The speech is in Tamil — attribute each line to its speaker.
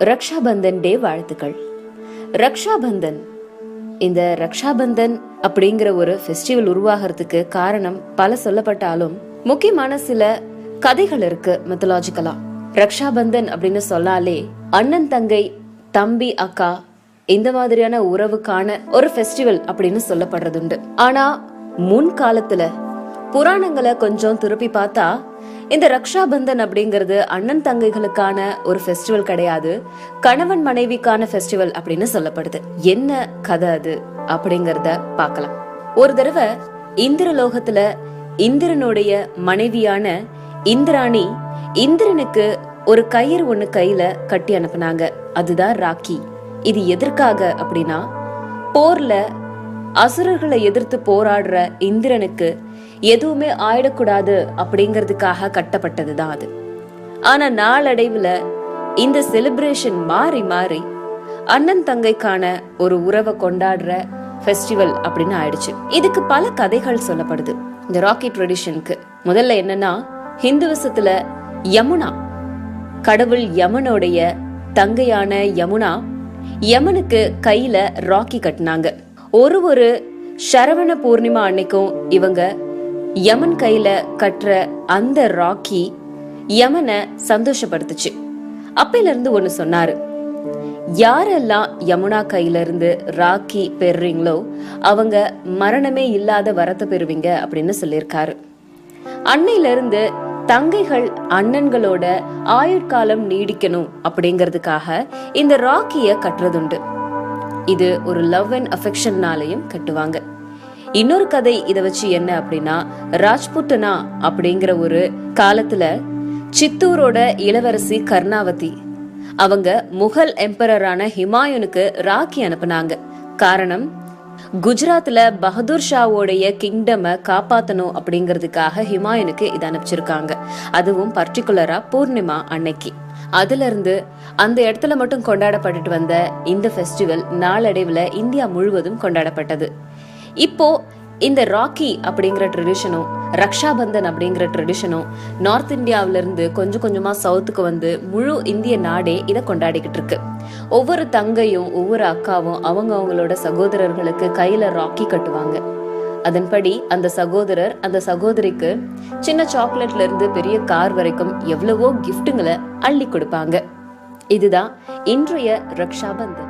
Speaker 1: ரக்ஷாபந்தன் டே வாழ்த்துக்கள். ரக்ஷாபந்தன். இந்த ரக்ஷாபந்தன் அப்படிங்கிற ஒரு ஃபெஸ்டிவல் உருவாகிறதுக்கு காரணம் பல சொல்லப்பட்டாலும் முக்கியமான சில கதைகள் இருக்கு மெத்தலாஜிக்கலா ரக்ஷாபந்தன் அப்படின்னு சொல்லாலே அண்ணன் தங்கை தம்பி அக்கா இந்த மாதிரியான உறவுக்கான ஒரு ஃபெஸ்டிவல் அப்படின்னு சொல்லப்படுறதுண்டு. ஆனா முன் காலத்துல புராணங்களை கொஞ்சம் திருப்பி பார்த்தா இந்த ரக்ஷாபந்தன் அப்படிங்கிறது அண்ணன் தங்கைகளுக்கான ஒரு ஃபெஸ்டிவல் கிடையாது கணவன் மனைவிக்கான ஃபெஸ்டிவல் அப்படின்னு சொல்லப்படுது. என்ன கதை அது அப்படிங்கறத பார்க்கலாம். ஒரு தடவை இந்திரலோகத்துல இந்திரனுடைய மனைவியான இந்திராணி இந்திரனுக்கு ஒரு கயிறு ஒண்ணு கையில கட்டி அனுப்புனாங்க. அதுதான் ராக்கி. இது எதற்காக அப்படின்னா போர்ல அசுரர்களை எதிர்த்து போராடுற இந்திரனுக்கு எதுவுமே ஆயிடக்கூடாது அப்படிங்கிறதுக்காக கட்டப்பட்டதுதான் அது. ஆனா நாளடைவுல இந்த செலிப்ரேஷன் மாறி மாறி அண்ணன் தங்கைக்கான ஒரு உறவை கொண்டாடுற ஃபெஸ்டிவல் அப்படின்னு ஆயிடுச்சு. இதுக்கு பல கதைகள் சொல்லப்படுது. இந்த ராக்கி ட்ரெடிஷனுக்கு முதல்ல என்னன்னா ஹிந்துவிசத்துல யமுனா கடவுள் யமனுடைய தங்கையான யமுனா யமனுக்கு கையில ராக்கி கட்டினாங்க. ஒரு ஒரு சரவண பூர்ணிமா அன்னைக்கும் இவங்க யமன் கையில கட்டுற அந்த ராக்கி யமனை சந்தோஷப்படுத்துச்சு. அப்பையில இருந்து ஒன்னு சொன்னாரு. யாரெல்லாம் யமுனா கையில இருந்து ராக்கி பெறுறீங்களோ அவங்க மரணமே இல்லாத வரத்தை பெறுவீங்க அப்படின்னு சொல்லியிருக்காரு. அன்னையில இருந்து தங்கைகள் அண்ணன்களோட ஆயுட்காலம் நீடிக்கணும் அப்படிங்கிறதுக்காக இந்த ராக்கிய கட்டுறதுண்டு. இது ஒரு லவ் அண்ட் அஃபெக்ஷன்னாலையும் கட்டுவாங்க. இன்னொரு கதை இதை வச்சு என்ன அப்படின்னா ராஜ்புட்டனா அப்படிங்கிற ஒரு காலத்துல சித்தூரோட இளவரசி கர்ணாவதி அவங்க முகல் எம்பரரான ஹிமாயுனுக்கு ராக்கி அனுப்புனாங்க. காரணம் குஜராத்ல பகதூர் ஷாவோடைய கிங்டமை காப்பாத்தணும் அப்படிங்கிறதுக்காக ஹிமாயனுக்கு இது அனுப்பிச்சிருக்காங்க. அதுவும் பர்டிகுலரா பூர்ணிமா அன்னைக்கு. அதுல இருந்து அந்த இடத்துல மட்டும் கொண்டாடப்பட்டுட்டு வந்த இந்த ஃபெஸ்டிவல் நாளடைவுல இந்தியா முழுவதும் கொண்டாடப்பட்டது. இப்போ இந்த ராக்கி அப்படிங்கிற ட்ரெடிஷனும் ரக்ஷாபந்தன் அப்படிங்கிற ட்ரெடிஷனும் நார்த் இந்தியாவிலேருந்து கொஞ்சம் கொஞ்சமாக சவுத்துக்கு வந்து முழு இந்திய நாடே இதை கொண்டாடிக்கிட்டு இருக்கு. ஒவ்வொரு தங்கையும் ஒவ்வொரு அக்காவும் அவங்க அவங்களோட சகோதரர்களுக்கு கையில் ராக்கி கட்டுவாங்க. அதன்படி அந்த சகோதரர் அந்த சகோதரிக்கு சின்ன சாக்லேட்ல இருந்து பெரிய கார் வரைக்கும் எவ்வளவோ கிஃப்ட்டுங்களை அள்ளி கொடுப்பாங்க. இதுதான் இன்றைய ரக்ஷாபந்தன்.